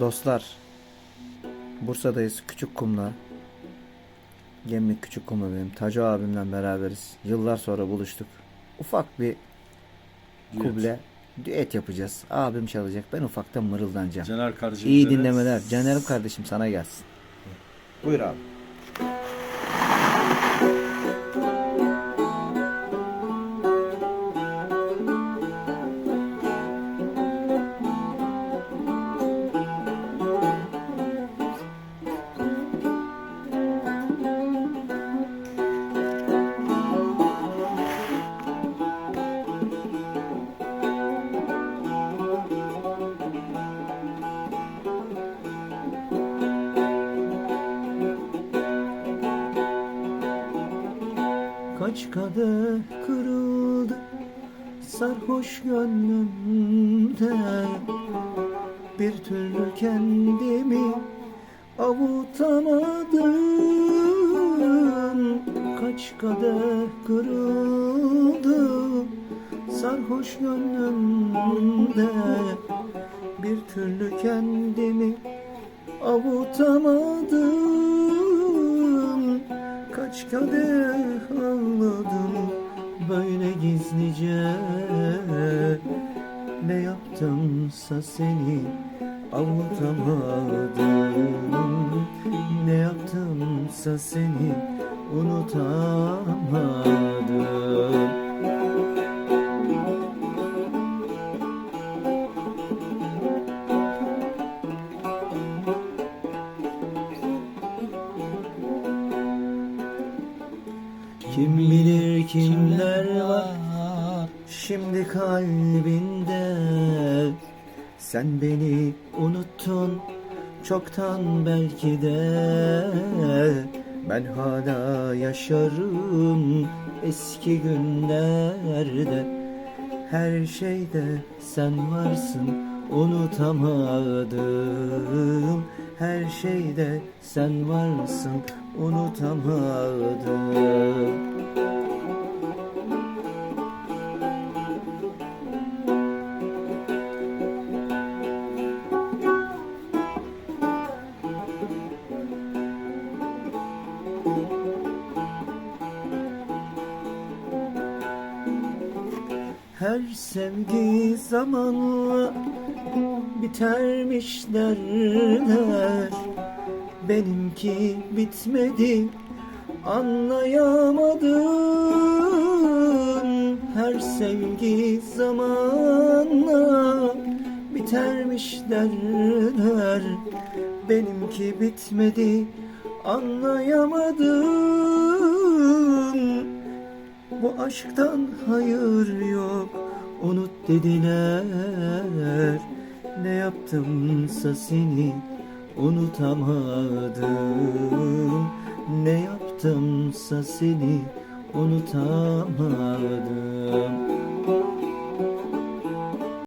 Dostlar, Bursa'dayız Küçük Kum'la. Gemlik Küçük Kum'la benim. Taco abimle beraberiz. Yıllar sonra buluştuk. Ufak bir kuble, düet yapacağız. Abim çalacak, ben ufaktan mırıldanacağım. Caner kardeşim. İyi dinlemeler. Caner'im kardeşim sana gelsin. Buyur abi. Kaç kadeh kırıldı sarhoş gönlümde. Bir türlü kendimi avutamadım. Kaç kadeh kırıldı sarhoş gönlümde. Bir türlü kendimi avutamadım Kaç kadeh ağladım böyle gizlice. Ne yaptımsa seni avutamadım Ne yaptımsa seni unutamadım Kim bilir kimler var şimdi kalbinde? Sen beni unuttun çoktan belki de. Ben hala yaşarım eski günlerde. Her şeyde sen varsın unutamadım Her şeyde sen varsın unutamadım Her sevgi zamanla bitermiş derler. Benimki bitmedi anlayamadım Her sevgi zamanla bitermiş derler. Benimki bitmedi anlayamadım bu aşktan hayır yok. Unut dediler Ne yaptımsa seni unutamadım. Ne yaptımsa seni unutamadım